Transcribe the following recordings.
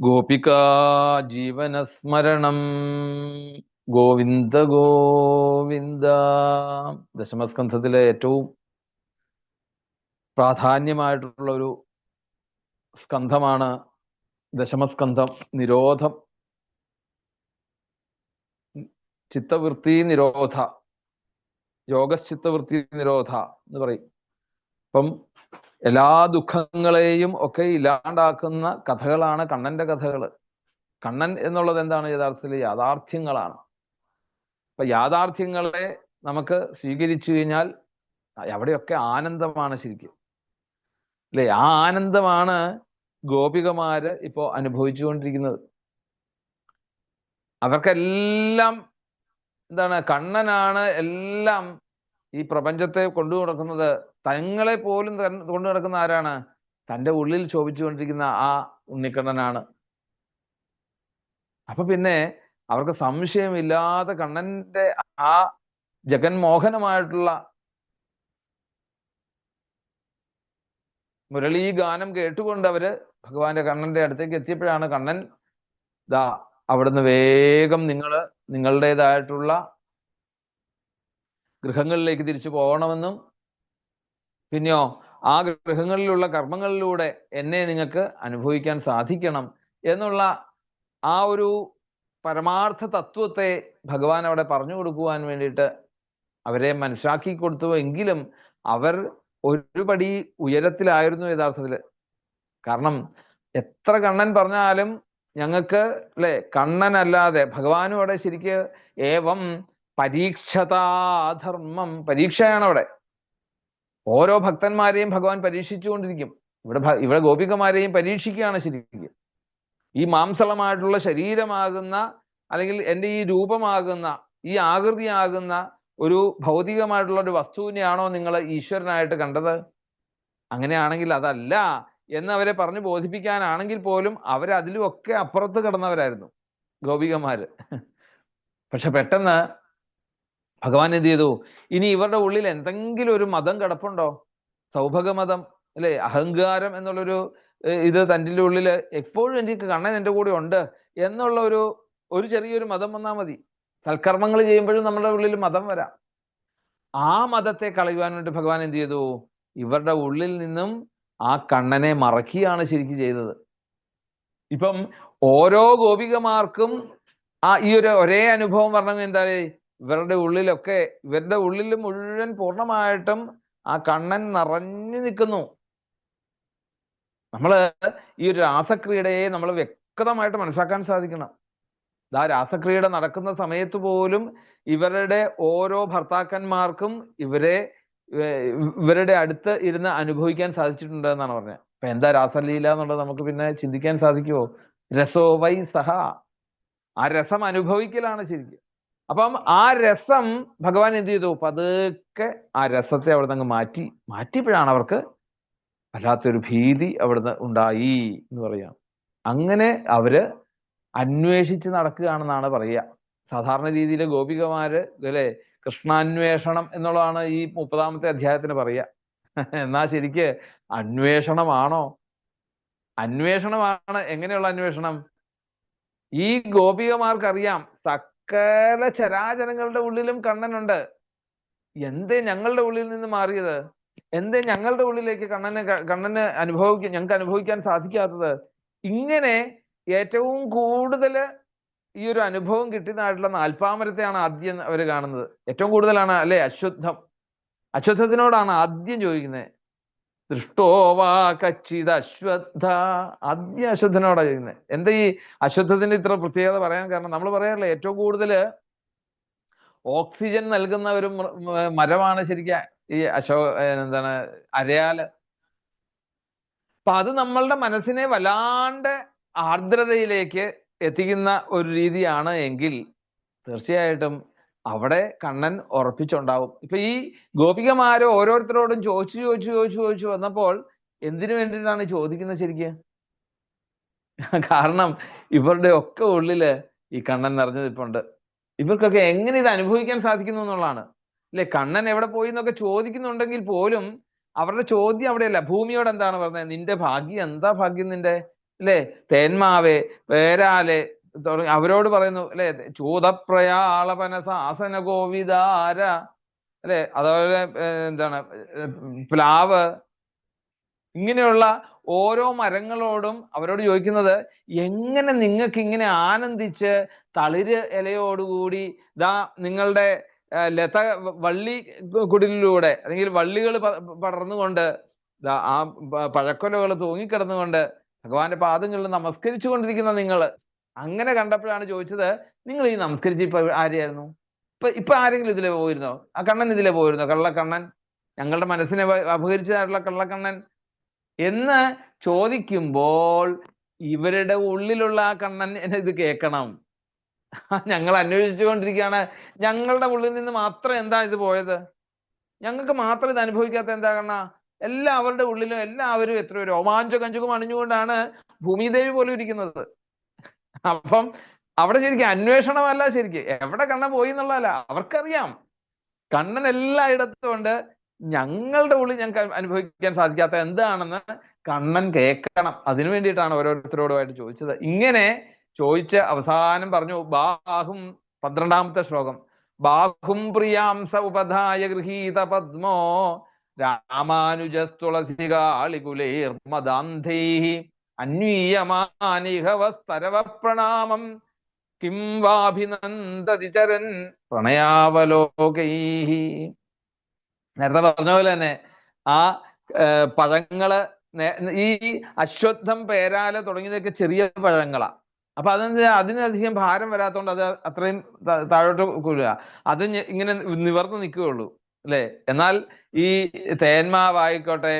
ഗോപികാ ജീവനസ്മരണം. ഗോവിന്ദ ഗോവിന്ദ. ദശമസ്കന്ധത്തിലെ ഏറ്റവും പ്രാധാന്യമായിട്ടുള്ള ഒരു സ്കന്ധമാണ് ദശമസ്കന്ധം. നിരോധം. ചിത്തവൃത്തി നിരോധ. യോഗശ്ചിത്തവൃത്തി നിരോധ എന്ന് പറയും. അപ്പം എല്ലാ ദുഃഖങ്ങളെയും ഒക്കെ ഇല്ലാണ്ടാക്കുന്ന കഥകളാണ് കണ്ണന്റെ കഥകൾ കണ്ണൻ എന്നുള്ളത് എന്താണ് യഥാർത്ഥത്തിൽ? യാഥാർത്ഥ്യങ്ങളാണ്. അപ്പൊ യാഥാർത്ഥ്യങ്ങളെ നമുക്ക് സ്വീകരിച്ചു കഴിഞ്ഞാൽ എവിടെയൊക്കെ ആനന്ദമാണ് ശരിക്കും. അല്ലെ? ആ ആനന്ദമാണ് ഗോപികമാര് ഇപ്പോ അനുഭവിച്ചുകൊണ്ടിരിക്കുന്നത്. അവർക്കെല്ലാം എന്താണ്? കണ്ണനാണ് എല്ലാം ഈ പ്രപഞ്ചത്തെ കൊണ്ടു നടക്കുന്നത് തങ്ങളെ പോലും കൊണ്ടു നടക്കുന്ന ആരാണ്? തന്റെ ഉള്ളിൽ ശോഭിച്ചുകൊണ്ടിരിക്കുന്ന ആ ഉണ്ണിക്കണ്ണനാണ്. അപ്പൊ പിന്നെ അവർക്ക് സംശയമില്ലാതെ കണ്ണന്റെ ആ ജഗന്മോഹനമായിട്ടുള്ള മുരളി ഗാനം കേട്ടുകൊണ്ട് അവർ ഭഗവാന്റെ കണ്ണന്റെ അടുത്തേക്ക് എത്തിയപ്പോഴാണ് കണ്ണൻ ദാ അവിടുന്ന് വേഗം നിങ്ങൾ നിങ്ങളുടേതായിട്ടുള്ള ഗൃഹങ്ങളിലേക്ക് തിരിച്ചു പോകണമെന്നും പിന്നെയോ ആ ഗൃഹങ്ങളിലുള്ള കർമ്മങ്ങളിലൂടെ എന്നെ നിങ്ങൾക്ക് അനുഭവിക്കാൻ സാധിക്കണം എന്നുള്ള ആ ഒരു പരമാർത്ഥ തത്വത്തെ ഭഗവാൻ അവിടെ പറഞ്ഞു കൊടുക്കുവാൻ വേണ്ടിയിട്ട് അവരെ മനസ്സിലാക്കി കൊടുത്തു. എങ്കിലും അവർ ഒരുപടി ഉയരത്തിലായിരുന്നു യഥാർത്ഥത്തിൽ. കാരണം എത്ര കണ്ണൻ പറഞ്ഞാലും ഞങ്ങൾക്ക് അല്ലെ? കണ്ണനല്ലാതെ ഭഗവാനും അവിടെ ശരിക്ക് ഏവം പരീക്ഷതാധർമ്മം. പരീക്ഷയാണ് അവിടെ ഓരോ ഭക്തന്മാരെയും ഭഗവാൻ പരീക്ഷിച്ചുകൊണ്ടിരിക്കും. ഇവിടെ ഇവിടെ ഗോപികമാരെയും പരീക്ഷിക്കുകയാണ് ശരിക്കും. ഈ മാംസളമായിട്ടുള്ള ശരീരമാകുന്ന അല്ലെങ്കിൽ എന്റെ ഈ രൂപമാകുന്ന ഈ ആകൃതിയാകുന്ന ഒരു ഭൗതികമായിട്ടുള്ള ഒരു വസ്തുവിനെയാണോ നിങ്ങൾ ഈശ്വരനായിട്ട് കണ്ടത്? അങ്ങനെയാണെങ്കിൽ അതല്ല അവരെ പറഞ്ഞു ബോധിപ്പിക്കാനാണെങ്കിൽ പോലും അവർ അതിലുമൊക്കെ അപ്പുറത്ത് കിടന്നവരായിരുന്നു ഗോപികമാര് പക്ഷെ പെട്ടെന്ന് ഭഗവാൻ എന്ത് ചെയ്തു? ഇനി ഇവരുടെ ഉള്ളിൽ എന്തെങ്കിലും ഒരു മതം കിടപ്പുണ്ടോ? സൗഭഗമതം അല്ലെ? അഹങ്കാരം എന്നുള്ളൊരു ഇത് തന്റെ ഉള്ളിൽ എപ്പോഴും എനിക്ക് കണ്ണൻ എന്റെ കൂടെ ഉണ്ട് എന്നുള്ള ഒരു ഒരു ചെറിയൊരു മതം വന്നാൽ മതി. സൽക്കർമ്മങ്ങൾ ചെയ്യുമ്പോഴും നമ്മുടെ ഉള്ളിൽ മതം വരാം. ആ മതത്തെ കളയുവാൻ വേണ്ടി ഭഗവാൻ എന്ത് ചെയ്തു? ഇവരുടെ ഉള്ളിൽ നിന്നും ആ കണ്ണനെ മറക്കുകയാണ് ശരിക്കും ചെയ്തത്. ഇപ്പം ഓരോ ഗോപികമാർക്കും ആ ഈ ഒരു ഒരേ അനുഭവം പറഞ്ഞ എന്താ? ഇവരുടെ ഉള്ളിലൊക്കെ ഇവരുടെ ഉള്ളിൽ മുഴുവൻ പൂർണമായിട്ടും ആ കണ്ണൻ നിറഞ്ഞു നിൽക്കുന്നു. നമ്മൾ ഈ ഒരു രാസക്രീഡയെ നമ്മൾ വ്യക്തമായിട്ട് മനസ്സിലാക്കാൻ സാധിക്കണം. ആ രാസക്രിയയുടെ നടക്കുന്ന സമയത്ത് പോലും ഇവരുടെ ഓരോ ഭർത്താക്കന്മാർക്കും ഇവരെ ഇവരുടെ അടുത്ത് ഇരുന്ന് അനുഭവിക്കാൻ സാധിച്ചിട്ടുണ്ട് എന്നാണ് പറഞ്ഞത്. അപ്പൊ എന്താ രാസലീല എന്നുള്ളത് നമുക്ക് പിന്നെ ചിന്തിക്കാൻ സാധിക്കുമോ രസോ വൈ സഹ. ആ രസം അനുഭവിക്കലാണ് ശരിക്കും. അപ്പം ആ രസം ഭഗവാൻ എന്ത് ചെയ്തു? പതുക്കെ ആ രസത്തെ അവിടെ നിന്ന് മാറ്റി. മാറ്റിയപ്പോഴാണ് അവർക്ക് വല്ലാത്തൊരു ഭീതി അവിടുന്ന് ഉണ്ടായി എന്ന് പറയാം. അങ്ങനെ അവർ അന്വേഷിച്ച് നടക്കുകയാണെന്നാണ് പറയുക. സാധാരണ രീതിയിൽ ഗോപികമാര് അല്ലെ കൃഷ്ണാന്വേഷണം എന്നുള്ളതാണ് ഈ മുപ്പതാമത്തെ അധ്യായത്തിന് പറയുക. എന്നാ ശരിക്ക് അന്വേഷണമാണോ? അന്വേഷണമാണ്. എങ്ങനെയുള്ള അന്വേഷണം? ഈ ഗോപികമാർക്കറിയാം. സകല ചരാചരങ്ങളുടെ ഉള്ളിലും കണ്ണനുണ്ട്. എന്തേ ഞങ്ങളുടെ ഉള്ളിൽ നിന്ന് മാറിയത്? എന്തേ ഞങ്ങളുടെ ഉള്ളിലേക്ക് കണ്ണന് കണ്ണന് അനുഭവിക്കാൻ ഞങ്ങൾക്ക് അനുഭവിക്കാൻ സാധിക്കാത്തത്? ഇങ്ങനെ ഏറ്റവും കൂടുതൽ ഈ ഒരു അനുഭവം കിട്ടുന്നതായിട്ടുള്ള നാൽപ്പാമരത്തെയാണ് ആദ്യം അവർ കാണുന്നത്. ഏറ്റവും കൂടുതലാണ് അല്ലെ അശ്വത്ഥം? അശ്വത്ഥത്തിനോടാണ് ആദ്യം ചോദിക്കുന്നത്. ദൃഷ്ടോവാ കച്ചിത് ആദ്യം അശ്വത്ഥനോടാണ് ചെയ്യുന്നത് എന്താ ഈ അശ്വത്ഥത്തിന്റെ ഇത്ര പ്രത്യേകത പറയാൻ കാരണം നമ്മൾ പറയാറില്ല ഏറ്റവും കൂടുതൽ ഓക്സിജൻ നൽകുന്ന ഒരു മരമാണ് ശരിക്കും ഈ അശോ എന്താണ് അരയാൽ. അപ്പൊ അത് നമ്മളുടെ മനസ്സിനെ വല്ലാണ്ട് ആർദ്രതയിലേക്ക് എത്തിക്കുന്ന ഒരു രീതിയാണ് എങ്കിൽ തീർച്ചയായിട്ടും അവിടെ കണ്ണൻ ഉറപ്പിച്ചുണ്ടാവും. ഇപ്പൊ ഈ ഗോപികമാര് ഓരോരുത്തരോടും ചോദിച്ചു ചോദിച്ചു ചോദിച്ചു ചോദിച്ചു വന്നപ്പോൾ എന്തിനു വേണ്ടിയിട്ടാണ് ചോദിക്കുന്നത് ശരിക്ക്? കാരണം ഇവരുടെ ഒക്കെ ഉള്ളിൽ ഈ കണ്ണൻ നിറഞ്ഞു നിൽപ്പുണ്ട് ഇവർക്കൊക്കെ എങ്ങനെ ഇത് അനുഭവിക്കാൻ സാധിക്കുന്നു എന്നുള്ളതാണ്. അല്ലെ? കണ്ണൻ എവിടെ പോയി എന്നൊക്കെ ചോദിക്കുന്നുണ്ടെങ്കിൽ പോലും അവരുടെ ചോദ്യം അവിടെയല്ല. ഭൂമിയോട് എന്താണ് പറഞ്ഞത്? നിന്റെ ഭാഗ്യം എന്താ ഭാഗ്യം നിന്റെ? അല്ലെ? തേന്മാവേ പേരാലെ തുടങ്ങി അവരോട് പറയുന്നു അല്ലെ ചൂതപ്രയാളപന സാസന ഗോവിതാര അല്ലെ അതുപോലെ എന്താണ് പ്ലാവ് ഇങ്ങനെയുള്ള ഓരോ മരങ്ങളോടും അവരോട് ചോദിക്കുന്നത് എങ്ങനെ നിങ്ങൾക്ക് ഇങ്ങനെ ആനന്ദിച്ച് തളിര് ഇലയോടുകൂടി ദാ നിങ്ങളുടെ ലത വള്ളി കുടിലൂടെ അല്ലെങ്കിൽ വള്ളികൾ പടർന്നുകൊണ്ട് ആ പഴക്കൊലകൾ തൂങ്ങിക്കിടന്നുകൊണ്ട് ഭഗവാന്റെ പാദങ്ങളിൽ നമസ്കരിച്ചു കൊണ്ടിരിക്കുന്ന നിങ്ങൾ അങ്ങനെ കണ്ടപ്പോഴാണ് ചോദിച്ചത് നിങ്ങൾ ഈ നമസ്കരിച്ച് ഇപ്പൊ ആരെയായിരുന്നു? ഇപ്പൊ ഇപ്പൊ ആരെങ്കിലും ഇതിലെ പോയിരുന്നോ? ആ കണ്ണൻ ഇതിലെ പോയിരുന്നോ? കള്ളക്കണ്ണൻ? ഞങ്ങളുടെ മനസ്സിനെ അപഹരിച്ചതായിട്ടുള്ള കള്ളക്കണ്ണൻ? എന്ന് ചോദിക്കുമ്പോൾ ഇവരുടെ ഉള്ളിലുള്ള ആ കണ്ണൻ ഇത് കേൾക്കണം. ഞങ്ങൾ അന്വേഷിച്ചുകൊണ്ടിരിക്കുകയാണ്. ഞങ്ങളുടെ ഉള്ളിൽ നിന്ന് മാത്രം എന്താ ഇത് പോയത്? ഞങ്ങൾക്ക് മാത്രം ഇത് അനുഭവിക്കാത്ത എന്താ കണ്ണ? എല്ലാവരുടെ ഉള്ളിലും എല്ലാവരും എത്രയോ രോമാഞ്ച കഞ്ചുകം അണിഞ്ഞുകൊണ്ടാണ് ഭൂമിദേവി പോലും ഇരിക്കുന്നത്. അപ്പം അവിടെ ശരിക്കും അന്വേഷണമല്ല ശരിക്കും. എവിടെ കണ്ണൻ പോയി എന്നുള്ളതല്ല അവർക്കറിയാം. കണ്ണൻ എല്ലായിടത്തും ഉണ്ട്. ഞങ്ങളുടെ ഉള്ളിൽ ഞങ്ങൾക്ക് അനുഭവിക്കാൻ സാധിക്കാത്ത എന്താണെന്ന് കണ്ണൻ കേൾക്കണം. അതിനു വേണ്ടിയിട്ടാണ് ഓരോരുത്തരോടുമായിട്ട് ചോദിച്ചത്. ഇങ്ങനെ ചോദിച്ച് അവസാനം പറഞ്ഞു ബാഹും പന്ത്രണ്ടാമത്തെ ശ്ലോകം. ബാഹും പ്രിയാംസ ഉപധായ ഗൃഹീത പദ്മോ രാമാനുജസ്തുളസികാളികുലേർമദാന്ധൈ അന്വീയമാനിഹവസ്തരവ പ്രണാമം കിം വാഭിനന്ദതി ചരൻ പ്രണയാവലോകൈ നേരത്തെ പറഞ്ഞ പോലെ തന്നെ ആ പഴങ്ങൾ ഈ അശ്വത്ഥം പേരാല തുടങ്ങിയതൊക്കെ ചെറിയ പഴങ്ങളാ. അപ്പൊ അതെന്താ അതിനധികം ഭാരം വരാത്തോണ്ട് അത് അത്രയും താഴോട്ട് കൂടുക അത് ഇങ്ങനെ നിവർന്ന് നിൽക്കുകയുള്ളൂ അല്ലെ? എന്നാൽ ഈ തേന്മാവായിക്കോട്ടെ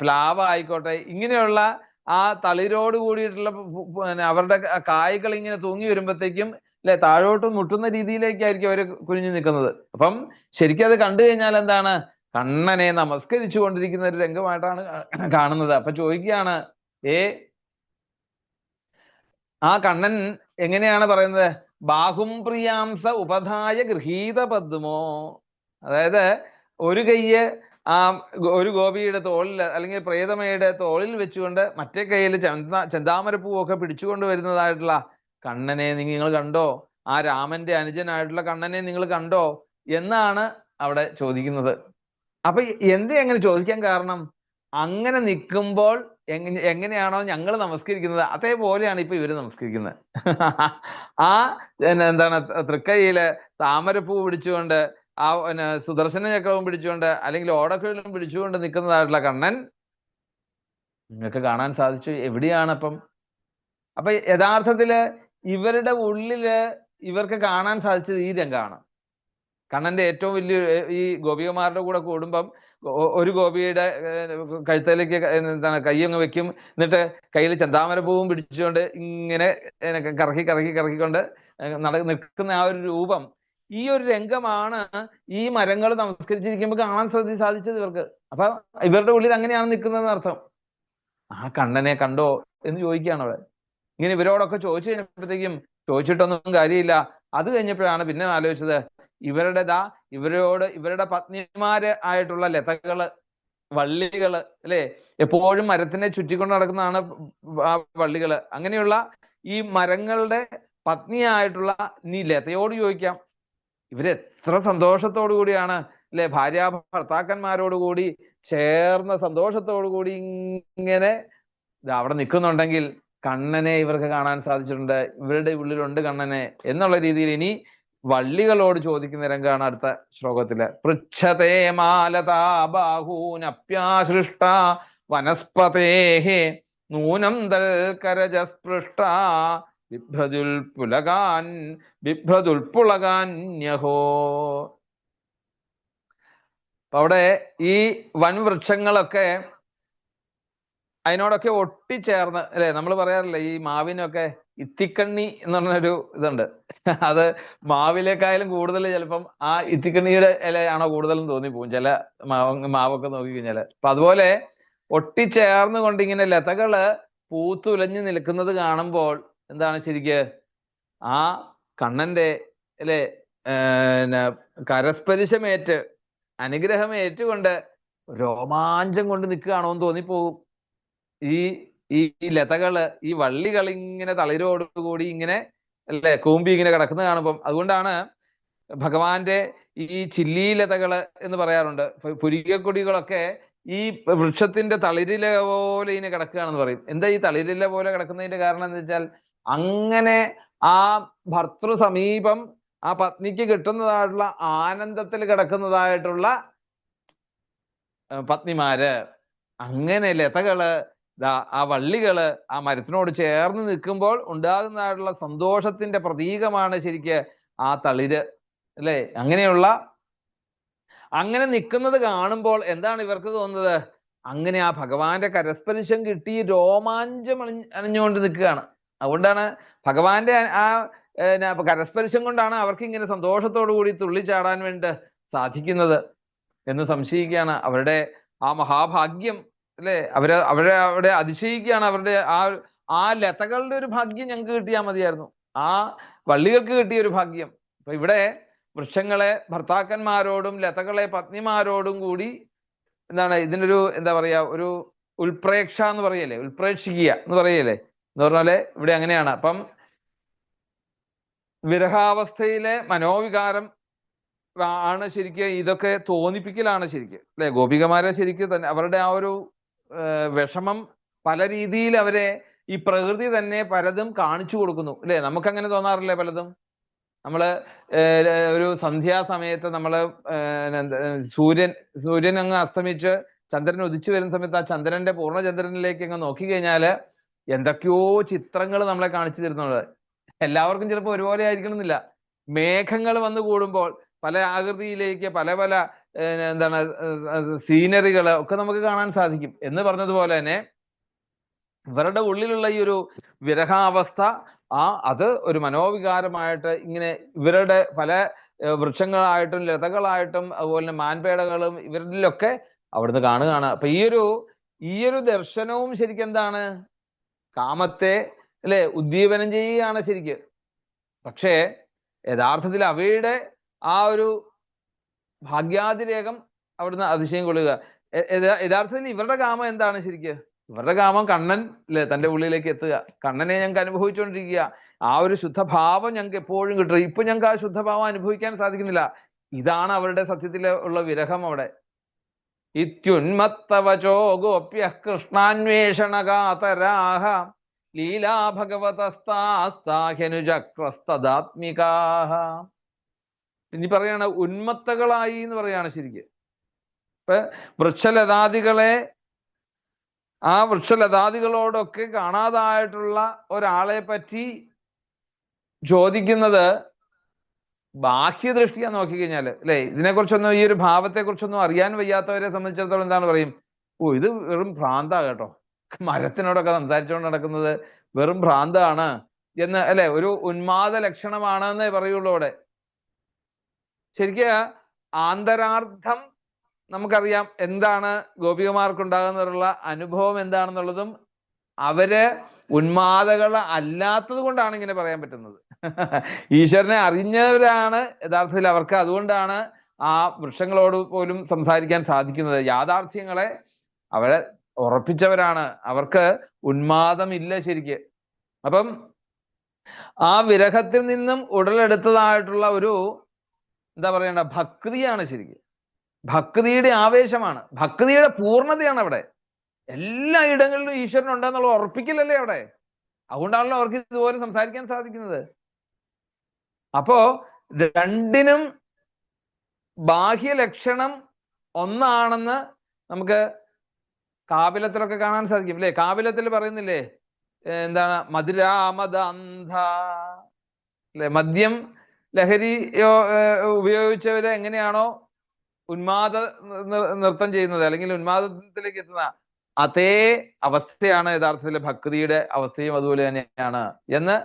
പ്ലാവ് ആയിക്കോട്ടെ ഇങ്ങനെയുള്ള ആ തളിരോട് കൂടിയിട്ടുള്ള പിന്നെ അവരുടെ കായ്കൾ ഇങ്ങനെ തൂങ്ങി വരുമ്പോഴത്തേക്കും അല്ലെ താഴോട്ട് മുട്ടുന്ന രീതിയിലേക്കായിരിക്കും അവർ കുനിഞ്ഞു നിൽക്കുന്നത്. അപ്പം ശരിക്കും അത് കണ്ടു കഴിഞ്ഞാൽ എന്താണ്? കണ്ണനെ നമസ്കരിച്ചു കൊണ്ടിരിക്കുന്ന ഒരു രംഗമായിട്ടാണ് കാണുന്നത്. അപ്പൊ ചോദിക്കുകയാണ് ഏ ആ കണ്ണൻ എങ്ങനെയാണ് പറയുന്നത്? ബാഹും പ്രിയാംസ ഉപധായ ഗൃഹീത പദ്മോ? അതായത് ഒരു കയ്യ് ആ ഒരു ഗോപിയുടെ തോളിൽ അല്ലെങ്കിൽ പ്രേതമയുടെ തോളിൽ വെച്ചുകൊണ്ട് മറ്റേ കയ്യിൽ ചന്ദ ചെന്താമരപ്പൂവൊക്കെ പിടിച്ചുകൊണ്ട് വരുന്നതായിട്ടുള്ള കണ്ണനെ നിങ്ങൾ കണ്ടോ? ആ രാമന്റെ അനുജനായിട്ടുള്ള കണ്ണനെ നിങ്ങൾ കണ്ടോ? എന്നാണ് അവിടെ ചോദിക്കുന്നത്. അപ്പൊ എന്തേ അങ്ങനെ ചോദിക്കാൻ കാരണം? അങ്ങനെ നിൽക്കുമ്പോൾ എങ്ങനെ എങ്ങനെയാണോ ഞങ്ങൾ നമസ്കരിക്കുന്നത്. അതേപോലെയാണ് ഇപ്പൊ ഇവർ നമസ്കരിക്കുന്നത്. ആ എന്താണ് തൃക്കൈയിൽ താമരപ്പൂ പിടിച്ചുകൊണ്ട് ആ പിന്നെ സുദർശന ചക്രവും പിടിച്ചുകൊണ്ട് അല്ലെങ്കിൽ ഓടക്കുഴലും പിടിച്ചുകൊണ്ട് നിൽക്കുന്നതായിട്ടുള്ള കണ്ണൻ നിങ്ങൾക്ക് കാണാൻ സാധിച്ചു. എവിടെയാണ് അപ്പം അപ്പൊ യഥാർത്ഥത്തിൽ ഇവരുടെ ഉള്ളിൽ ഇവർക്ക് കാണാൻ സാധിച്ചത് ഈ രംഗമാണ് കണ്ണന്റെ ഏറ്റവും വലിയ ഈ ഗോപികമാരുടെ കൂടെ കൂടുമ്പം ഒരു ഗോപിയുടെ കഴുത്തലേക്ക് എന്താണ് കൈയങ്ങ് വെക്കും. എന്നിട്ട് കയ്യിൽ ചന്താമര പൂവും പിടിച്ചുകൊണ്ട് ഇങ്ങനെ കറക്കി കറക്കി കറക്കിക്കൊണ്ട് നട നിൽക്കുന്ന ആ ഒരു രൂപം ഈ ഒരു രംഗമാണ് ഈ മരങ്ങൾ നമസ്കരിച്ചിരിക്കുമ്പോൾ കാണാൻ ശ്രദ്ധി സാധിച്ചത് ഇവർക്ക്. അപ്പൊ ഇവരുടെ ഉള്ളിൽ അങ്ങനെയാണ് നിൽക്കുന്നതെന്ന് അർത്ഥം. ആ കണ്ണനെ കണ്ടോ എന്ന് ചോദിക്കുകയാണ് അവിടെ ഇങ്ങനെ ഇവരോടൊക്കെ ചോദിച്ചു കഴിഞ്ഞപ്പോഴത്തേക്കും ചോദിച്ചിട്ടൊന്നും കാര്യമില്ല. അത് കഴിഞ്ഞപ്പോഴാണ് പിന്നെ ആലോചിച്ചത് ഇവരുടെ ദാ ഇവരോട് ഇവരുടെ പത്നിമാര് ആയിട്ടുള്ള ലതകൾ വള്ളികൾ അല്ലെ? എപ്പോഴും മരത്തിനെ ചുറ്റിക്കൊണ്ട് നടക്കുന്നതാണ് ആ വള്ളികൾ. അങ്ങനെയുള്ള ഈ മരങ്ങളുടെ പത്നിയായിട്ടുള്ള നീ ലതയോട് ചോദിക്കാം. ഇവർ എത്ര സന്തോഷത്തോടു കൂടിയാണ് അല്ലെ? ഭാര്യ ഭർത്താക്കന്മാരോടുകൂടി ചേർന്ന സന്തോഷത്തോടു കൂടി ഇങ്ങനെ അവിടെ നിൽക്കുന്നുണ്ടെങ്കിൽ കണ്ണനെ ഇവർക്ക് കാണാൻ സാധിച്ചിട്ടുണ്ട് ഇവരുടെ ഉള്ളിലുണ്ട് കണ്ണനെ എന്നുള്ള രീതിയിൽ ഇനി വള്ളികളോട് ചോദിക്കുന്ന രംഗമാണ് അടുത്ത ശ്ലോകത്തിൽ. പൃച്ഛതേ മാലതാ ബാഹൂനപ്യാസൃഷ്ട വനസ്പതേഹേ നൂനം തൽക്കരജസ്പൃഷ്ട ബിഭ്രതുൽ പുലകാൻ ബിഭ്രതുൽ പുളകാന്യഹോ അപ്പൊ അവിടെ ഈ വൻവൃക്ഷങ്ങളൊക്കെ അതിനോടൊക്കെ ഒട്ടിച്ചേർന്ന് അല്ലെ? നമ്മൾ പറയാറില്ലേ ഈ മാവിനൊക്കെ ഇത്തിക്കണ്ണി എന്ന് പറഞ്ഞൊരു ഇതുണ്ട്. അത് മാവിലേക്കായാലും കൂടുതൽ ചിലപ്പം ആ ഇത്തിക്കണ്ണിയുടെ ഇലയാണോ കൂടുതലും തോന്നിപ്പോകും ചില മാവ് മാവൊക്കെ നോക്കിക്കഴിഞ്ഞാൽ. അപ്പൊ അതുപോലെ ഒട്ടിച്ചേർന്നുകൊണ്ട് ഇങ്ങനെ ലതകൾ പൂത്തുലഞ്ഞു നിൽക്കുന്നത് കാണുമ്പോൾ എന്താണ് ശരിക്ക്? ആ കണ്ണന്റെ അല്ലെ കരസ്പരിശമേറ്റ് അനുഗ്രഹം ഏറ്റുകൊണ്ട് രോമാഞ്ചം കൊണ്ട് നിൽക്കുകയാണോ എന്ന് തോന്നിപ്പോകും. ഈ ഈ ലതകൾ ഈ വള്ളികൾ ഇങ്ങനെ തളിരോടുകൂടി ഇങ്ങനെ അല്ലെ കൂമ്പി ഇങ്ങനെ കിടക്കുന്നത് കാണുമ്പം അതുകൊണ്ടാണ് ഭഗവാന്റെ ഈ ചില്ലി ലതകൾ എന്ന് പറയാറുണ്ട്. പുരികക്കൊടികളൊക്കെ ഈ വൃക്ഷത്തിന്റെ തളിരില പോലെ ഇങ്ങനെ കിടക്കുകയാണെന്ന് പറയും. എന്താ ഈ തളിരില പോലെ കിടക്കുന്നതിന്റെ കാരണം എന്ന് വെച്ചാൽ അങ്ങനെ ആ ഭർത്തൃ സമീപം ആ പത്നിക്ക് കിട്ടുന്നതായിട്ടുള്ള ആനന്ദത്തിൽ കിടക്കുന്നതായിട്ടുള്ള പത്നിമാര്. അങ്ങനെ ലതകൾ ആ വള്ളികൾ ആ മരത്തിനോട് ചേർന്ന് നിൽക്കുമ്പോൾ ഉണ്ടാകുന്നതായിട്ടുള്ള സന്തോഷത്തിന്റെ പ്രതീകമാണ് ശരിക്ക് ആ തളിര് അല്ലെ? അങ്ങനെയുള്ള അങ്ങനെ നിൽക്കുന്നത് കാണുമ്പോൾ എന്താണ് ഇവർക്ക് തോന്നുന്നത്? അങ്ങനെ ആ ഭഗവാന്റെ കരസ്പർശം കിട്ടി രോമാഞ്ചം അണിഞ്ഞ് അണിഞ്ഞുകൊണ്ട് നിൽക്കുകയാണ്. അതുകൊണ്ടാണ് ഭഗവാന്റെ ആ കരസ്പർശം കൊണ്ടാണ് അവർക്ക് ഇങ്ങനെ സന്തോഷത്തോടു കൂടി തുള്ളിച്ചാടാൻ വേണ്ടി സാധിക്കുന്നത് എന്ന് സംശയിക്കുകയാണ്. അവരുടെ ആ മഹാഭാഗ്യം അല്ലെ? അവരെ അവരെ അവിടെ അതിശയിക്കുകയാണ്. അവരുടെ ആ ആ ലതകളുടെ ഒരു ഭാഗ്യം ഞങ്ങൾക്ക് കിട്ടിയാൽ മതിയായിരുന്നു. ആ വള്ളികൾക്ക് കിട്ടിയ ഒരു ഭാഗ്യം. അപ്പൊ ഇവിടെ വൃക്ഷങ്ങളെ ഭർത്താക്കന്മാരോടും ലതകളെ പത്നിമാരോടും കൂടി എന്താണ് ഇതിനൊരു എന്താ പറയാ ഒരു ഉൽപ്രേക്ഷ എന്ന് പറയല്ലേ? ഉൽപ്രേക്ഷിക്കുക എന്ന് പറയല്ലേ? എന്ന് പറഞ്ഞാൽ ഇവിടെ അങ്ങനെയാണ്. അപ്പം വിരഹാവസ്ഥയിലെ മനോവികാരം ആണ് ശരിക്കും ഇതൊക്കെ തോന്നിപ്പിക്കലാണ് ശരിക്ക്. അല്ലെ? ഗോപികമാരെ ശരിക്കും തന്നെ അവരുടെ ആ ഒരു വിഷമം പല രീതിയിൽ അവരെ ഈ പ്രകൃതി തന്നെ പലതും കാണിച്ചു കൊടുക്കുന്നു. അല്ലെ? നമുക്ക് അങ്ങനെ തോന്നാറില്ലേ പലതും? നമ്മൾ ഒരു സന്ധ്യാസമയത്ത് നമ്മൾ സൂര്യൻ സൂര്യൻ അങ്ങ് അസ്തമിച്ച് ചന്ദ്രൻ ഉദിച്ചു വരുന്ന സമയത്ത് ആ ചന്ദ്രന്റെ പൂർണചന്ദ്രനിലേക്ക് അങ്ങ് നോക്കിക്കഴിഞ്ഞാൽ എന്തൊക്കെയോ ചിത്രങ്ങൾ നമ്മളെ കാണിച്ചു തരുന്നുണ്ട് എല്ലാവർക്കും ചിലപ്പോൾ ഒരുപോലെ ആയിരിക്കണമെന്നില്ല. മേഘങ്ങൾ വന്നു കൂടുമ്പോൾ പല ആകൃതിയിലേക്ക് പല പല എന്താണ് സീനറികൾ ഒക്കെ നമുക്ക് കാണാൻ സാധിക്കും. എന്ന് പറഞ്ഞതുപോലെ തന്നെ ഇവരുടെ ഉള്ളിലുള്ള ഈ ഒരു വിരഹാവസ്ഥ ആ അത് ഒരു മനോവികാരമായിട്ട് ഇങ്ങനെ ഇവരുടെ പല വൃക്ഷങ്ങളായിട്ടും ലതകളായിട്ടും അതുപോലെ തന്നെ മാൻപേടകളും ഇവരിലൊക്കെ അവിടുന്ന് കാണുകയാണ്. അപ്പൊ ഈ ഒരു ഈ ഒരു ദർശനവും ശരിക്കും എന്താണ് കാമത്തെ അല്ലെ ഉദ്ദീപനം ചെയ്യുകയാണ് ശരിക്ക്. പക്ഷേ യഥാർത്ഥത്തിൽ അവയുടെ ആ ഒരു ഭാഗ്യാതിരേകം അവിടുന്ന് അതിശയം കൊള്ളുക. യഥാർത്ഥത്തിൽ ഇവരുടെ കാമം എന്താണ് ശരിക്ക്? ഇവരുടെ കാമം കണ്ണൻ അല്ലെ തന്റെ ഉള്ളിലേക്ക് എത്തുക. കണ്ണനെ ഞങ്ങൾക്ക് അനുഭവിച്ചുകൊണ്ടിരിക്കുക. ആ ഒരു ശുദ്ധഭാവം ഞങ്ങൾക്ക് എപ്പോഴും കിട്ടുക ഇപ്പൊ ഞങ്ങൾക്ക് ആ ശുദ്ധഭാവം അനുഭവിക്കാൻ സാധിക്കുന്നില്ല. ഇതാണ് അവരുടെ സത്യത്തിൽ ഉള്ള വിരഹം അവിടെ. ഇത്യുന്മത്തവചോ ഗോപ്യ കൃഷ്ണാന്വേഷണകാതരാഹ ലീലാ ഭഗവതസ്താസ്താഹ്യനുചക്രസ്തദാത്മികാഹ ഇനി പറയാണ് ഉന്മത്തകളായി എന്ന് പറയാണ് ശരിക്ക്. വൃക്ഷലതാദികളെ ആ വൃക്ഷലതാദികളോടൊക്കെ കാണാതായിട്ടുള്ള ഒരാളെ പറ്റി ചോദിക്കുന്നത് ബാഹ്യദൃഷ്ടിയാ നോക്കിക്കഴിഞ്ഞാൽ അല്ലെ? ഇതിനെക്കുറിച്ചൊന്നും ഈ ഒരു ഭാവത്തെ കുറിച്ചൊന്നും അറിയാൻ വയ്യാത്തവരെ സംബന്ധിച്ചിടത്തോളം എന്താണ് പറയും? ഓ ഇത് വെറും ഭ്രാന്താ കേട്ടോ. മരത്തിനോടൊക്കെ സംസാരിച്ചുകൊണ്ട് നടക്കുന്നത് വെറും ഭ്രാന്താണ് എന്ന് അല്ലെ? ഒരു ഉന്മാദ ലക്ഷണമാണ് എന്നേ പറയുള്ളൂ അവിടെ. ശരിക്ക് ആന്തരാർത്ഥം നമുക്കറിയാം എന്താണ് ഗോപികമാർക്കുണ്ടാകുന്നതിനുള്ള അനുഭവം എന്താണെന്നുള്ളതും അവർ ഉന്മാദകൾ അല്ലാത്തത് കൊണ്ടാണ് ഇങ്ങനെ പറയാൻ പറ്റുന്നത്. ഈശ്വരനെ അറിഞ്ഞവരാണ് യഥാർത്ഥത്തിൽ അവർക്ക്. അതുകൊണ്ടാണ് ആ വൃക്ഷങ്ങളോട് പോലും സംസാരിക്കാൻ സാധിക്കുന്നത്. യാഥാർത്ഥ്യങ്ങളെ അവരെ ഉറപ്പിച്ചവരാണ്. അവർക്ക് ഉന്മാദമില്ല ശരിക്ക്. അപ്പം ആ വിരഹത്തിൽ നിന്നും ഉടലെടുത്തതായിട്ടുള്ള ഒരു എന്താ പറയണ്ട ഭക്തിയാണ് ശരിക്ക്. ഭക്തിയുടെ ആവേശമാണ്. ഭക്തിയുടെ പൂർണതയാണ് അവിടെ. എല്ലാ ഇടങ്ങളിലും ഈശ്വരൻ ഉണ്ടെന്നുള്ള ഉറപ്പിക്കലല്ലേ അവിടെ. അതുകൊണ്ടാണല്ലോ അവർക്ക് ഇതുപോലെ സംസാരിക്കാൻ സാധിക്കുന്നത്. അപ്പോ രണ്ടിനും ബാഹ്യ ലക്ഷണം ഒന്നാണെന്ന് നമുക്ക് കാവിലത്തിലൊക്കെ കാണാൻ സാധിക്കും അല്ലേ? കാവിലത്തിൽ പറയുന്നില്ലേ എന്താണ്? മധുരാമദ അന്ധ അല്ലെ? മദ്യം ലഹരി ഉപയോഗിച്ചവരെ എങ്ങനെയാണോ ഉന്മാദ നൃത്തം ചെയ്യുന്നത്? അല്ലെങ്കിൽ ഉന്മാദത്തിലേക്ക് എത്തുന്ന അതേ അവസ്ഥയാണ് യഥാർത്ഥത്തിൽ ഭക്തിയുടെ അവസ്ഥയും അതുപോലെ തന്നെയാണ് എന്ന്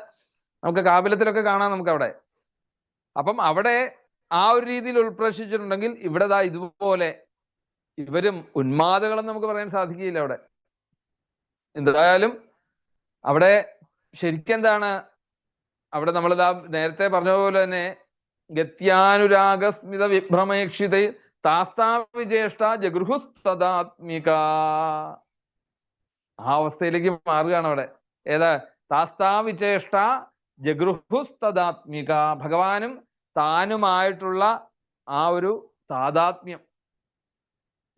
നമുക്ക് കാപിലത്തിലൊക്കെ കാണാം നമുക്ക് അവിടെ അപ്പം അവിടെ ആ ഒരു രീതിയിൽ ഉൾപ്രവേശിച്ചിട്ടുണ്ടെങ്കിൽ ഇവിടെ ദാ ഇതുപോലെ ഇവരും ഉന്മാദകളെന്ന് നമുക്ക് പറയാൻ സാധിക്കുകയില്ല അവിടെ. എന്തായാലും അവിടെ ശരിക്കെന്താണ്? അവിടെ നമ്മൾ ഇതാ നേരത്തെ പറഞ്ഞ പോലെ തന്നെ ഗത്യാനുരാഗസ്മിത വിഭ്രമേക്ഷിത താസ്താവിജേഷ്ട ജഗൃഹുസ്തദാത്മിക. ആ അവസ്ഥയിലേക്ക് മാറുകയാണ് അവിടെ. ഏതാ? താസ്താവിചേഷ്ട ജഗൃഹുസ്തദാത്മിക. ഭഗവാനും താനുമായിട്ടുള്ള ആ ഒരു താതാത്മ്യം.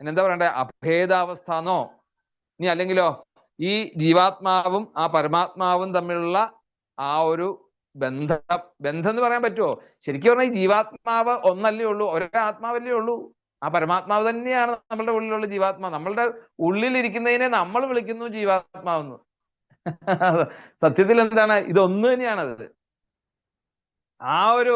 എന്താ പറയണ്ടേ? അഭേദാവസ്ഥ എന്നോ ഇനി അല്ലെങ്കിലോ ഈ ജീവാത്മാവും ആ പരമാത്മാവും തമ്മിലുള്ള ആ ഒരു ബന്ധം ബന്ധം എന്ന് പറയാൻ പറ്റുമോ ശരിക്കും പറഞ്ഞാൽ ഈ ജീവാത്മാവ് ഒന്നല്ലേ ഉള്ളൂ ഒരാത്മാവല്ലേ ഉള്ളൂ. ആ പരമാത്മാവ് തന്നെയാണ് നമ്മളുടെ ഉള്ളിലുള്ള ജീവാത്മാവ്. നമ്മളുടെ ഉള്ളിലിരിക്കുന്നതിനെ നമ്മൾ വിളിക്കുന്നു ജീവാത്മാവെന്ന്. സത്യത്തിൽ എന്താണ്? ഇതൊന്നു തന്നെയാണത്. ആ ഒരു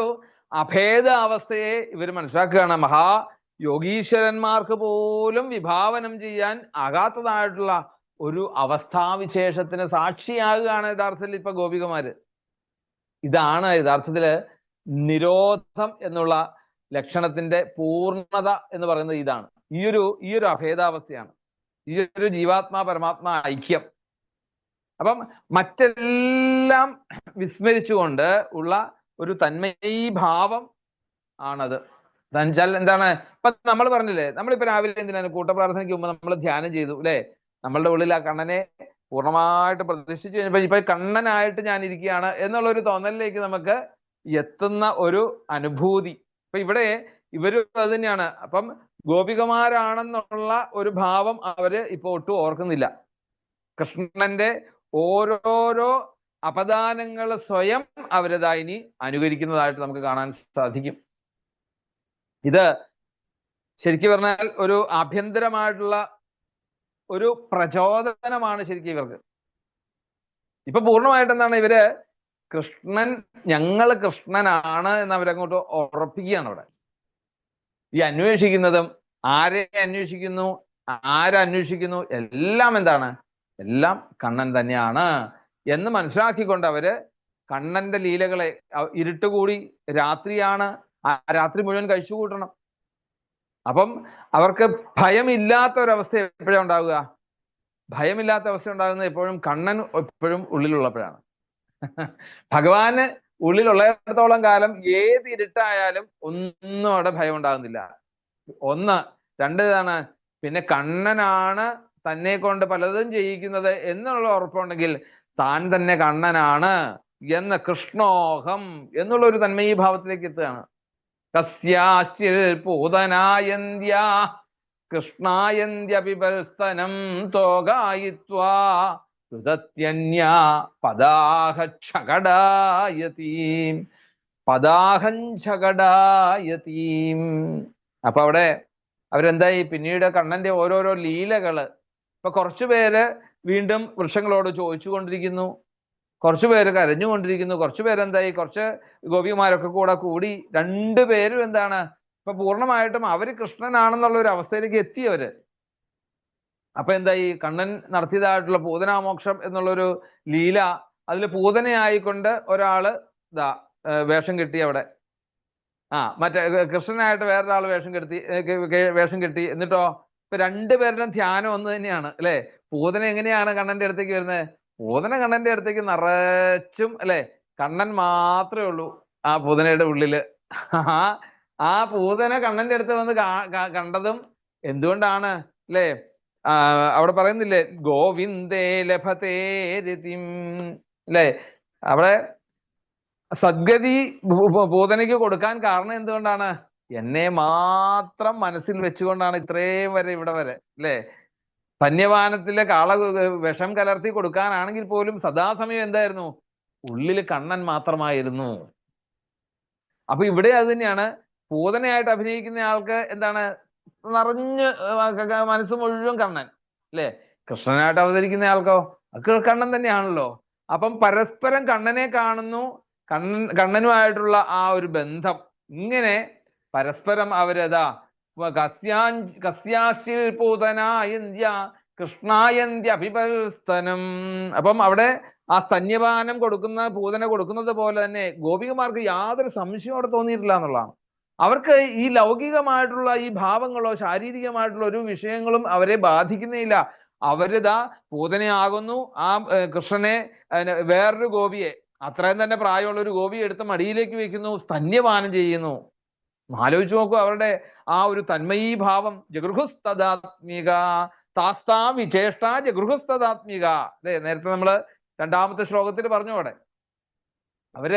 അഭേദ അവസ്ഥയെ ഇവർ മനസ്സിലാക്കുകയാണ്. മഹാ യോഗീശ്വരന്മാർക്ക് പോലും വിഭാവനം ചെയ്യാൻ ആകാത്തതായിട്ടുള്ള ഒരു അവസ്ഥാവിശേഷത്തിന് സാക്ഷിയാകുകയാണ് യഥാർത്ഥത്തിൽ ഇപ്പൊ ഗോപികമാര്. ഇതാണ് യഥാർത്ഥത്തിൽ നിരോധം എന്നുള്ള ലക്ഷണത്തിന്റെ പൂർണത എന്ന് പറയുന്നത് ഇതാണ്. ഈ ഒരു ഈ ഒരു അഭേദാവസ്ഥയാണ്. ഈ ഒരു ജീവാത്മാ പരമാത്മാ ഐക്യം. അപ്പം മറ്റെല്ലാം വിസ്മരിച്ചുകൊണ്ട് ഉള്ള ഒരു തന്മയീഭാവം ആണത്. എന്നുവെച്ചാൽ എന്താണ്? ഇപ്പൊ നമ്മൾ പറഞ്ഞില്ലേ നമ്മളിപ്പോ രാവിലെ എന്തിനാണ് കൂട്ടപ്രാർത്ഥനയ്ക്ക് മുമ്പ് നമ്മൾ ധ്യാനം ചെയ്തു അല്ലെ? നമ്മളുടെ ഉള്ളിൽ ആ കണ്ണനെ പൂർണമായിട്ട് പ്രതിഷ്ഠിച്ചു കഴിഞ്ഞപ്പോ ഇപ്പൊ കണ്ണനായിട്ട് ഞാൻ ഇരിക്കുകയാണ് എന്നുള്ള ഒരു തോന്നലിലേക്ക് നമുക്ക് എത്തുന്ന ഒരു അനുഭൂതി. അപ്പൊ ഇവിടെ ഇവർ അത് തന്നെയാണ്. അപ്പം ഗോപികമാരാണെന്നുള്ള ഒരു ഭാവം അവർ ഇപ്പൊ ഒട്ടും ഓർക്കുന്നില്ല. കൃഷ്ണന്റെ ഓരോരോ അപദാനങ്ങൾ സ്വയം അവരതായി ഇനി അനുകരിക്കുന്നതായിട്ട് നമുക്ക് കാണാൻ സാധിക്കും. ഇത് ശരിക്കും പറഞ്ഞാൽ ഒരു ആഭ്യന്തരമായിട്ടുള്ള ഒരു പ്രചോദനമാണ് ശരിക്കും ഇവർക്ക്. ഇപ്പൊ പൂർണമായിട്ട് എന്താണ് ഇവർ കൃഷ്ണൻ ഞങ്ങൾ കൃഷ്ണനാണ് എന്ന് അവരങ്ങോട്ട് ഉറപ്പിക്കുകയാണ് അവിടെ ഈ അന്വേഷിക്കുന്നതും ആരെ അന്വേഷിക്കുന്നു ആരന്വേഷിക്കുന്നു എല്ലാം എന്താണ്? എല്ലാം കണ്ണൻ തന്നെയാണ്. എന്ന് മനസ്സിലാക്കിക്കൊണ്ട് അവർ കണ്ണന്റെ ലീലകളെ ഇരുട്ടുകൂടി രാത്രിയാണ് ആ രാത്രി മുഴുവൻ കഴിച്ചു കൂട്ടണം. അപ്പം അവർക്ക് ഭയമില്ലാത്ത ഒരവസ്ഥ എപ്പോഴാണ് ഉണ്ടാവുക? ഭയമില്ലാത്ത അവസ്ഥ ഉണ്ടാകുന്നത് എപ്പോഴും കണ്ണൻ എപ്പോഴും ഉള്ളിലുള്ളപ്പോഴാണ്. ഭഗവാന് ഉള്ളിലുള്ളിടത്തോളം കാലം ഏത് ഇരുട്ടായാലും ഒന്നും അവിടെ ഭയം ഉണ്ടാകുന്നില്ല ഒന്ന് രണ്ട് ഇതാണ്. പിന്നെ കണ്ണനാണ് തന്നെ കൊണ്ട് പലതും ചെയ്യിക്കുന്നത് എന്നുള്ള ഉറപ്പുണ്ടെങ്കിൽ താൻ തന്നെ കണ്ണനാണ് എന്ന കൃഷ്ണോഹം എന്നുള്ള ഒരു തന്മയ ഭാവത്തിലേക്ക് എത്തുകയാണ്. കസ്യാശ്ചിൽ പൂതനായന്ത്യ കൃഷ്ണായന്ത്യപിബൽസ്തനം തോകായിത്വാ ൃതത്യന്യ പദാഹം ഛകടായതീം അപ്പൊ അവിടെ അവരെന്തായി? പിന്നീട് കണ്ണന്റെ ഓരോരോ ലീലകൾ. ഇപ്പൊ കുറച്ചു പേര് വീണ്ടും വൃക്ഷങ്ങളോട് ചോദിച്ചു കൊണ്ടിരിക്കുന്നു കുറച്ചു പേര് കരഞ്ഞുകൊണ്ടിരിക്കുന്നു. കുറച്ചു പേരെന്തായി? കുറച്ച് ഗോപിമാരൊക്കെ കൂടെ കൂടി. രണ്ടു പേരും എന്താണ്? ഇപ്പൊ പൂർണമായിട്ടും അവർ കൃഷ്ണനാണെന്നുള്ള ഒരു അവസ്ഥയിലേക്ക് എത്തി അവർ. അപ്പൊ എന്തായി? കണ്ണൻ നടത്തിയതായിട്ടുള്ള പൂതനാമോക്ഷം എന്നുള്ളൊരു ലീല അതിൽ പൂതനയായിക്കൊണ്ട് ഒരാൾ ഇതാ വേഷം കെട്ടി അവിടെ. ആ മറ്റേ കൃഷ്ണനായിട്ട് വേറൊരാൾ വേഷം കെടുത്തി വേഷം കെട്ടി. എന്നിട്ടോ? ഇപ്പൊ രണ്ടുപേരുടെയും ധ്യാനം ഒന്ന് തന്നെയാണ് അല്ലെ? പൂതന എങ്ങനെയാണ് കണ്ണന്റെ അടുത്തേക്ക് വരുന്നത്? പൂതന കണ്ണന്റെ അടുത്തേക്ക് നിറച്ചും അല്ലെ? കണ്ണൻ മാത്രമേ ഉള്ളൂ ആ പൂതനയുടെ ഉള്ളിൽ. ആ പൂതന കണ്ണന്റെ അടുത്ത് വന്ന് കണ്ടതും എന്തുകൊണ്ടാണ് അല്ലേ? അവിടെ പറയുന്നില്ലേ ഗോവിന്ദേ ലഭതേ രതിം അല്ലേ? അവിടെ സദ്ഗതി പൂതനയ്ക്ക് കൊടുക്കാൻ കാരണം എന്തുകൊണ്ടാണ്? എന്നെ മാത്രം മനസ്സിൽ വെച്ചുകൊണ്ടാണ് ഇത്രയും വരെ ഇവിടെ വരെ അല്ലേ? സന്യപാനത്തിലെ കാള വിഷം കലർത്തി കൊടുക്കാനാണെങ്കിൽ പോലും സദാസമയം എന്തായിരുന്നു? ഉള്ളിൽ കണ്ണൻ മാത്രമായിരുന്നു. അപ്പൊ ഇവിടെ അത് തന്നെയാണ്. പൂതനയായിട്ട് അഭിനയിക്കുന്ന ആൾക്ക് എന്താണ്? നിറഞ്ഞ് മനസ്സ് മുഴുവൻ കണ്ണൻ അല്ലേ? കൃഷ്ണനായിട്ട് അവതരിക്കുന്ന ആൾക്കോ? അത് കണ്ണൻ തന്നെയാണല്ലോ. അപ്പം പരസ്പരം കണ്ണനെ കാണുന്നു. കണ്ണൻ കണ്ണനുമായിട്ടുള്ള ആ ഒരു ബന്ധം. ഇങ്ങനെ പരസ്പരം അവരതാ കസ്യാശിൽ പൂതനായന്ത്യ കൃഷ്ണായന്ത്യ അഭിപൽസ്തനം അപ്പം അവിടെ ആ സ്തന്യപാനം കൊടുക്കുന്ന പൂതന കൊടുക്കുന്നത് പോലെ തന്നെ ഗോപികമാർക്ക് യാതൊരു സംശയം അവിടെ തോന്നിയിട്ടില്ല എന്നുള്ളതാണ്. അവർക്ക് ഈ ലൗകികമായിട്ടുള്ള ഈ ഭാവങ്ങളോ ശാരീരികമായിട്ടുള്ള ഒരു വിഷയങ്ങളും അവരെ ബാധിക്കുന്നില്ല. അവരിതാ പൂതനയാകുന്നു ആ കൃഷ്ണനെ വേറൊരു ഗോപിയെ അത്രയും തന്നെ പ്രായമുള്ള ഒരു ഗോപിയെ എടുത്ത് മടിയിലേക്ക് വെക്കുന്നു സ്തന്യപാനം ചെയ്യുന്നു. ആലോചിച്ച് നോക്കൂ അവരുടെ ആ ഒരു തന്മയീഭാവം ജഗൃഹുസ്തദാത്മിക താസ്താ വിചേഷ്ട ജഗൃഹസ്ഥതാത്മിക അല്ലേ? നേരത്തെ നമ്മൾ രണ്ടാമത്തെ ശ്ലോകത്തിൽ പറഞ്ഞു അവിടെ. അവർ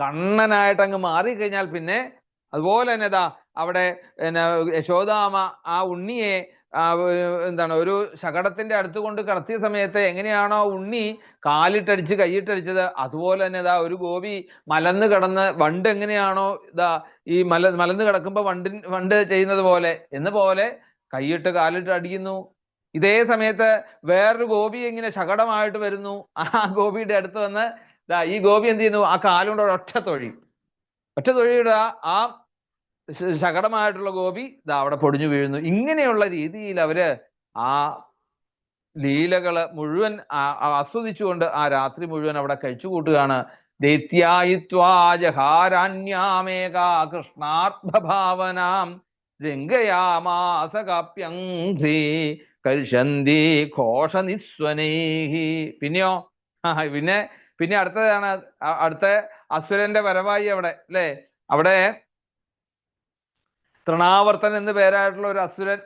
കണ്ണനായിട്ട് അങ്ങ് മാറിക്കഴിഞ്ഞാൽ പിന്നെ അതുപോലെ തന്നെ ഇതാ അവിടെ പിന്നെ യശോദാമ ആ ഉണ്ണിയെ എന്താണ് ഒരു ശകടത്തിന്റെ അടുത്ത് കൊണ്ട് കടത്തിയ സമയത്ത് എങ്ങനെയാണോ ഉണ്ണി കാലിട്ടടിച്ച് കൈയിട്ടടിച്ചത് അതുപോലെ തന്നെ ഇതാ ഒരു ഗോപി മലന്ന് കിടന്ന് വണ്ട് എങ്ങനെയാണോ ഇതാ ഈ മല മലന്ന് കിടക്കുമ്പോ വണ്ടി വണ്ട് ചെയ്യുന്നത് പോലെ എന്ന് പോലെ കൈയിട്ട് കാലിട്ട് അടിക്കുന്നു ഇതേ സമയത്ത് വേറൊരു ഗോപി ഇങ്ങനെ ശകടമായിട്ട് വരുന്നു. ആ ഗോപിയുടെ അടുത്ത് വന്ന് ഇതാ ഈ ഗോപി എന്ത് ചെയ്യുന്നു? ആ കാലുകൊണ്ട് ഒരൊറ്റ തൊഴി. ഒറ്റ തൊഴിയുടെ ആ ശകടമായിട്ടുള്ള ഗോപി ഇതാ അവിടെ പൊടിഞ്ഞു വീഴുന്നു. ഇങ്ങനെയുള്ള രീതിയിൽ അവർ ആ ലീലകൾ മുഴുവൻ ആസ്വദിച്ചുകൊണ്ട് ആ രാത്രി മുഴുവൻ അവിടെ കഴിച്ചു കൂട്ടുകയാണ് ദൈത്യായിത്വാ ജഹാരാന്യാമേകാ കൃഷ്ണാർത്ഥഭാവനാം രംഗയാമാസ കാപ്യംഘ്രീ ഘോഷനിസ്വനേഹി. പിന്നെയോ? പിന്നെ പിന്നെ അടുത്തതാണ് അടുത്ത അസുരന്റെ വരവായി അവിടെ അല്ലേ? അവിടെ തൃണാവർത്തൻ എന്ന് പേരായിട്ടുള്ള ഒരു അസുരൻ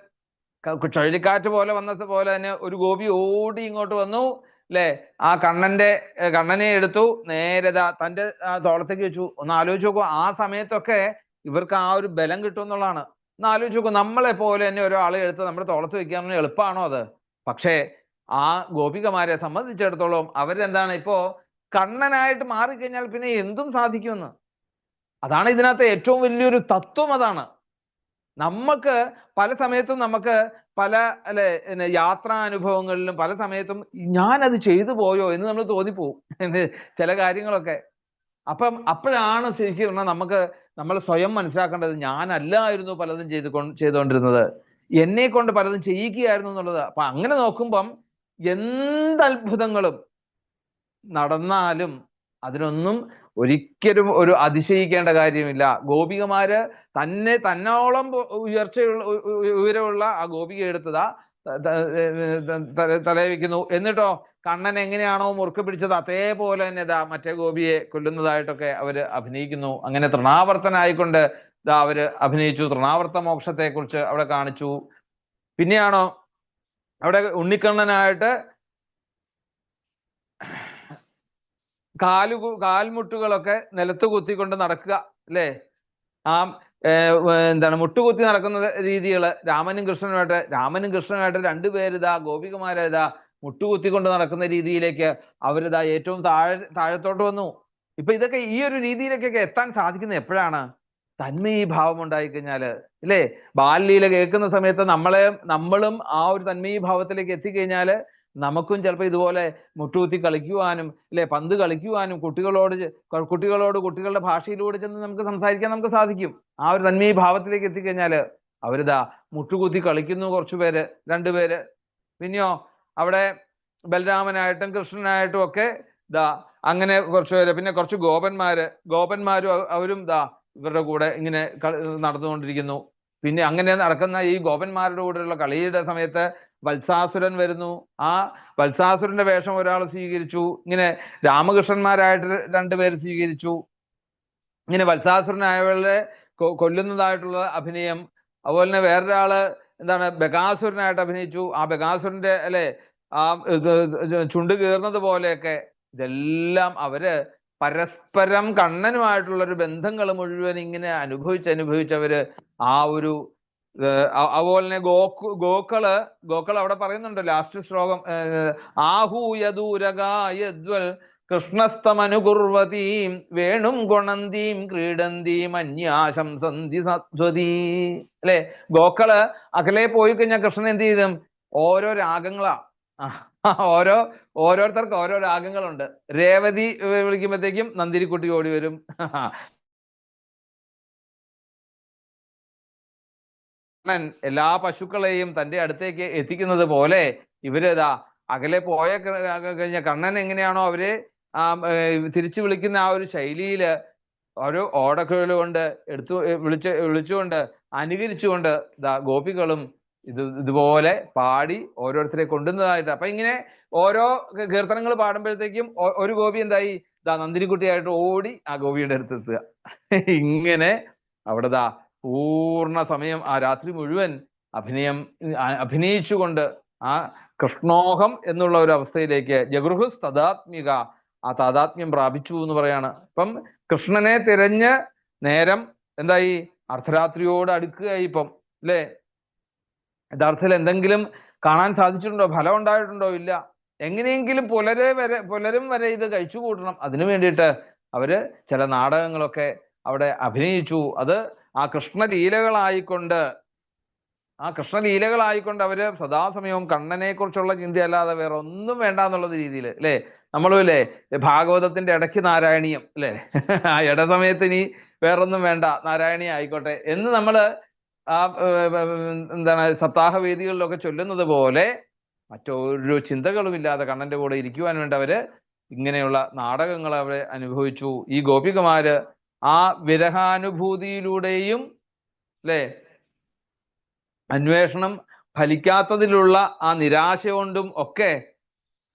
ചുഴലിക്കാറ്റ് പോലെ വന്നത് പോലെ തന്നെ ഒരു ഗോപി ഓടി ഇങ്ങോട്ട് വന്നു അല്ലെ ആ കണ്ണന്റെ കണ്ണനെ എടുത്തു നേരെ തന്റെ തോളത്തേക്ക് വെച്ചു. ഒന്ന് ആലോചിച്ച് നോക്കൂ ആ സമയത്തൊക്കെ ഇവർക്ക് ആ ഒരു ബലം കിട്ടും എന്നുള്ളതാണ്. ഒന്ന് ആലോചിച്ച് നോക്കൂ നമ്മളെ പോലെ തന്നെ ഒരാളെ എടുത്ത് നമ്മുടെ തോളത്ത് വെക്കാൻ എളുപ്പമാണോ അത്? പക്ഷേ ആ ഗോപികമാരെ സംബന്ധിച്ചിടത്തോളം അവരെന്താണ് ഇപ്പോ കണ്ണനായിട്ട് മാറിക്കഴിഞ്ഞാൽ പിന്നെ എന്തും സാധിക്കുമെന്ന്. അതാണ് ഇതിനകത്ത് ഏറ്റവും വലിയൊരു തത്വം അതാണ്. നമുക്ക് പല സമയത്തും നമുക്ക് പല അല്ലെ പിന്നെ യാത്രാനുഭവങ്ങളിലും പല സമയത്തും ഞാനത് ചെയ്തു പോയോ എന്ന് നമ്മൾ തോന്നിപ്പോവും. ചില കാര്യങ്ങളൊക്കെ. അപ്പം അപ്പോഴാണ് ശരിക്കും പറഞ്ഞാൽ നമുക്ക് നമ്മൾ സ്വയം മനസ്സിലാക്കേണ്ടത് ഞാനല്ലായിരുന്നു പലതും ചെയ്ത് കൊണ്ട് ചെയ്തുകൊണ്ടിരുന്നത് എന്നെ കൊണ്ട് പലതും ചെയ്യിക്കുകയായിരുന്നു എന്നുള്ളത്. അപ്പൊ അങ്ങനെ നോക്കുമ്പം എന്ത് അത്ഭുതങ്ങളും നടന്നാലും അതിനൊന്നും ഒരിക്കലും ഒരു അതിശയിക്കേണ്ട കാര്യമില്ല. ഗോപികമാര് തന്നെ തന്നോളം ഉയർച്ചയുള്ള ഉയരമുള്ള ആ ഗോപിക എടുത്തതാ തല- വെക്കുന്നു. എന്നിട്ടോ കണ്ണൻ എങ്ങനെയാണോ മുറുക്ക് പിടിച്ചത് അതേപോലെ തന്നെ ഇതാ മറ്റേ ഗോപിയെ കൊല്ലുന്നതായിട്ടൊക്കെ അവർ അഭിനയിക്കുന്നു. അങ്ങനെ തൃണാവർത്തനായിക്കൊണ്ട് ഇതാ അവർ അഭിനയിച്ചു. തൃണാവർത്ത മോക്ഷത്തെ കുറിച്ച് അവിടെ കാണിച്ചു. പിന്നെയാണോ അവിടെ ഉണ്ണിക്കണ്ണനായിട്ട് കാലു കാൽമുട്ടുകളൊക്കെ നിലത്ത് കുത്തിക്കൊണ്ട് നടക്കുക അല്ലേ? ആ എന്താണ് മുട്ടുകുത്തി നടക്കുന്ന രീതികൾ രാമനും കൃഷ്ണനുമായിട്ട് രാമനും കൃഷ്ണനുമായിട്ട് രണ്ടുപേരിതാ ഇതാ ഗോപികമാരെ ഇതാ മുട്ടുകുത്തിക്കൊണ്ട് നടക്കുന്ന രീതിയിലേക്ക് അവരിതാ ഏറ്റവും താഴെ താഴത്തോട്ട് വന്നു. ഇപ്പൊ ഇതൊക്കെ ഈ ഒരു രീതിയിലേക്കൊക്കെ എത്താൻ സാധിക്കുന്നത് എപ്പോഴാണ്? തന്മയീ ഭാവം ഉണ്ടായിക്കഴിഞ്ഞാൽ ഇല്ലേ ബാലലീല കേൾക്കുന്ന സമയത്ത് നമ്മളെ നമ്മളും ആ ഒരു തന്മയീ ഭാവത്തിലേക്ക് എത്തിക്കഴിഞ്ഞാൽ നമുക്കും ചിലപ്പോൾ ഇതുപോലെ മുട്ടുകുത്തി കളിക്കുവാനും അല്ലെ പന്ത് കളിക്കുവാനും കുട്ടികളോട് കുട്ടികളോട് കുട്ടികളുടെ ഭാഷയിലൂടെ ചെന്ന് നമുക്ക് സംസാരിക്കാൻ നമുക്ക് സാധിക്കും. ആ ഒരു തന്മയ ഭാവത്തിലേക്ക് എത്തിക്കഴിഞ്ഞാൽ അവരിതാ മുട്ടുകുത്തി കളിക്കുന്നു കുറച്ചു പേര് രണ്ടുപേര് പിന്നെയോ അവിടെ ബലരാമനായിട്ടും കൃഷ്ണനായിട്ടും ഒക്കെ ദാ അങ്ങനെ കുറച്ചു പേര്. പിന്നെ കുറച്ച് ഗോപന്മാര്. ഗോപന്മാരും അവരും ദാ ഇവരുടെ കൂടെ ഇങ്ങനെ നടന്നുകൊണ്ടിരിക്കുന്നു. പിന്നെ അങ്ങനെ നടക്കുന്ന ഈ ഗോപന്മാരുടെ കൂടെയുള്ള കളിയുടെ സമയത്ത് വത്സാസുരൻ വരുന്നു. ആ വത്സാസുരന്റെ വേഷം ഒരാൾ സ്വീകരിച്ചു. ഇങ്ങനെ രാമകൃഷ്ണന്മാരായിട്ട് രണ്ടുപേര് സ്വീകരിച്ചു. ഇങ്ങനെ വത്സാസുരനായവളെ കൊല്ലുന്നതായിട്ടുള്ള അഭിനയം. അതുപോലെ തന്നെ വേറൊരാൾ എന്താണ് ബകാസുരനായിട്ട് അഭിനയിച്ചു. ആ ബഗാസുരന്റെ അല്ലെ ആ ചുണ്ട് കീർന്നത് പോലെയൊക്കെ ഇതെല്ലാം അവർ പരസ്പരം കണ്ണനുമായിട്ടുള്ള ഒരു ബന്ധങ്ങൾ മുഴുവൻ ഇങ്ങനെ അനുഭവിച്ച് അനുഭവിച്ച് അവർ ആ ഒരു അതുപോലെ തന്നെ ഗോക്കു ഗോക്കൾ അവിടെ പറയുന്നുണ്ട് ലാസ്റ്റ് ശ്ലോകം ആഹൂയദൂരകായദ്വൽ കൃഷ്ണസ്തമനുകുർവതീം വേണും ഗുണന്തീം ക്രീഡന്തീം അന്യാശം സന്ധി സത്വതീ. അല്ലെ? ഗോക്കൾ അകലെ പോയി കഴിഞ്ഞാൽ കൃഷ്ണൻ എന്ത് ചെയ്തും? ഓരോ രാഗങ്ങളാ. ഓരോ ഓരോരുത്തർക്ക് ഓരോ രാഗങ്ങളുണ്ട്. രേവതി വിളിക്കുമ്പോഴത്തേക്കും നന്ദിരിക്കുട്ടി ഓടി വരും. കൃഷ്ണൻ എല്ലാ പശുക്കളെയും തന്റെ അടുത്തേക്ക് എത്തിക്കുന്നത് പോലെ ഇവരേതാ അകലെ പോയ കഴിഞ്ഞ കണ്ണൻ എങ്ങനെയാണോ അവരെ തിരിച്ചു വിളിക്കുന്ന ആ ഒരു ശൈലിയിൽ ഒരു ഓടക്കുഴൽ കൊണ്ട് എടുത്തു വിളിച്ച് വിളിച്ചുകൊണ്ട് അനുകരിച്ചുകൊണ്ട് ദാ ഗോപികളും ഇത് ഇതുപോലെ പാടി ഓരോരുത്തരെ കൊണ്ടുവന്നതായിട്ട്. അപ്പൊ ഇങ്ങനെ ഓരോ കീർത്തനങ്ങൾ പാടുമ്പോഴത്തേക്കും ഒരു ഗോപി എന്തായി? ദാ നന്ദിനിക്കുട്ടിയായിട്ട് ഓടി ആ ഗോപിയുടെ അടുത്തെത്തുക. ഇങ്ങനെ അവിടെ ദാ പൂർണ സമയം ആ രാത്രി മുഴുവൻ അഭിനയം അഭിനയിച്ചുകൊണ്ട് ആ കൃഷ്ണോഹം എന്നുള്ള ഒരു അവസ്ഥയിലേക്ക് ജഗൃഹുസ് തദാത്മിക ആ താതാത്മ്യം പ്രാപിച്ചു എന്ന് പറയാണ്. ഇപ്പം കൃഷ്ണനെ തിരഞ്ഞ് നേരം എന്തായി? അർദ്ധരാത്രിയോട് അടുക്കുകയായി ഇപ്പം അല്ലേ? യഥാർത്ഥത്തിൽ എന്തെങ്കിലും കാണാൻ സാധിച്ചിട്ടുണ്ടോ? ഫലം ഉണ്ടായിട്ടുണ്ടോ? ഇല്ല. എങ്ങനെയെങ്കിലും പുലരെ വരെ പുലരും വരെ ഇത് കഴിച്ചു കൂട്ടണം അതിനു വേണ്ടിയിട്ട് അവർ ചില നാടകങ്ങളൊക്കെ അവിടെ അഭിനയിച്ചു. അത് ആ കൃഷ്ണലീലകളായിക്കൊണ്ട് ആ കൃഷ്ണലീലകളായിക്കൊണ്ട് അവർ സദാസമയവും കണ്ണനെ കുറിച്ചുള്ള ചിന്തയല്ലാതെ വേറെ ഒന്നും വേണ്ട എന്നുള്ള രീതിയിൽ അല്ലേ? നമ്മളും അല്ലേ ഭാഗവതത്തിന്റെ ഇടയ്ക്ക് നാരായണീയം അല്ലേ? ആ ഇട സമയത്ത് ഇനി വേറൊന്നും വേണ്ട നാരായണി ആയിക്കോട്ടെ എന്ന് നമ്മൾ ആ എന്താണ് സപ്താഹ വേദികളിലൊക്കെ ചൊല്ലുന്നത് പോലെ മറ്റൊരു ചിന്തകളും ഇല്ലാതെ കണ്ണന്റെ കൂടെ ഇരിക്കുവാൻ വേണ്ടി അവർ ഇങ്ങനെയുള്ള നാടകങ്ങൾ അവരെ അനുഭവിച്ചു. ഈ ഗോപികമാര് ആ വിരഹാനുഭൂതിയിലൂടെയും അല്ലേ അന്വേഷണം ഫലിക്കാത്തതിലുള്ള ആ നിരാശ കൊണ്ടും ഒക്കെ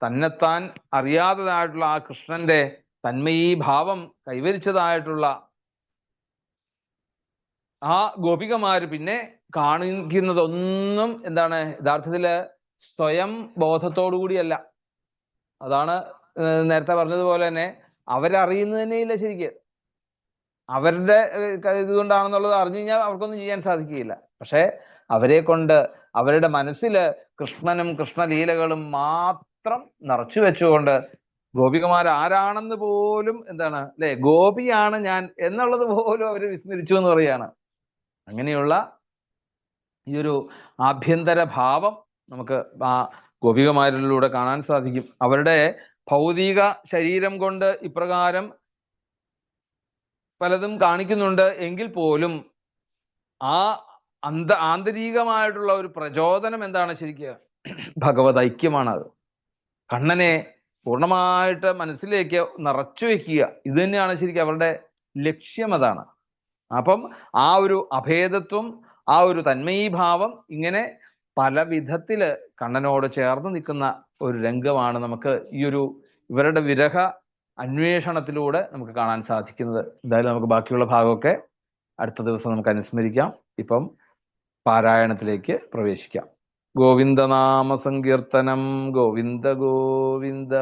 തന്നെത്താൻ അറിയാത്തതായിട്ടുള്ള ആ കൃഷ്ണന്റെ തന്മയീ ഭാവം കൈവരിച്ചതായിട്ടുള്ള ആ ഗോപികമാര് പിന്നെ കാണിക്കുന്നതൊന്നും എന്താണ് യഥാർത്ഥത്തിൽ സ്വയം ബോധത്തോടു കൂടിയല്ല. അതാണ് നേരത്തെ പറഞ്ഞതുപോലെ തന്നെ അവരറിയുന്നത് തന്നെ ഇല്ല ശരിക്ക്. അവരുടെ ഇതുകൊണ്ടാണെന്നുള്ളത് അറിഞ്ഞു കഴിഞ്ഞാൽ അവർക്കൊന്നും ചെയ്യാൻ സാധിക്കുകയില്ല. പക്ഷെ അവരെ കൊണ്ട് അവരുടെ മനസ്സിൽ കൃഷ്ണനും കൃഷ്ണലീലകളും മാത്രം നിറച്ചു വെച്ചുകൊണ്ട് ഗോപികമാർ ആരാണെന്ന് പോലും എന്താണ് അല്ലെ ഗോപിയാണ് ഞാൻ എന്നുള്ളത് പോലും അവർ വിസ്മരിച്ചു എന്ന് പറയാണ് അങ്ങനെയുള്ള ഈ ഒരു ആഭ്യന്തര ഭാവം നമുക്ക് ആ ഗോപികമാരിലൂടെ കാണാൻ സാധിക്കും. അവരുടെ ഭൗതിക ശരീരം കൊണ്ട് ഇപ്രകാരം പലതും കാണിക്കുന്നുണ്ട്. എങ്കിൽ പോലും ആ അന്ത ആന്തരികമായിട്ടുള്ള ഒരു പ്രചോദനം എന്താണ് ശരിക്കും? ഭഗവത് ഐക്യമാണ് അത് കണ്ണനെ പൂർണമായിട്ട് മനസ്സിലേക്ക് നിറച്ചു വെക്കുക ഇത് തന്നെയാണ് ശരിക്കും അവരുടെ ലക്ഷ്യം അതാണ്. അപ്പം ആ ഒരു അഭേദത്വം ആ ഒരു തന്മയീഭാവം ഇങ്ങനെ പല വിധത്തിൽ കണ്ണനോട് ചേർന്ന് നിൽക്കുന്ന ഒരു രംഗമാണ് നമുക്ക് ഈ ഒരു ഇവരുടെ വിരഹ അന്വേഷണത്തിലൂടെ നമുക്ക് കാണാൻ സാധിക്കുന്നത്. എന്തായാലും നമുക്ക് ബാക്കിയുള്ള ഭാഗമൊക്കെ അടുത്ത ദിവസം നമുക്ക് അനുസ്മരിക്കാം. ഇപ്പം പാരായണത്തിലേക്ക് പ്രവേശിക്കാം. ഗോവിന്ദനാമ സങ്കീർത്തനം. ഗോവിന്ദ ഗോവിന്ദ.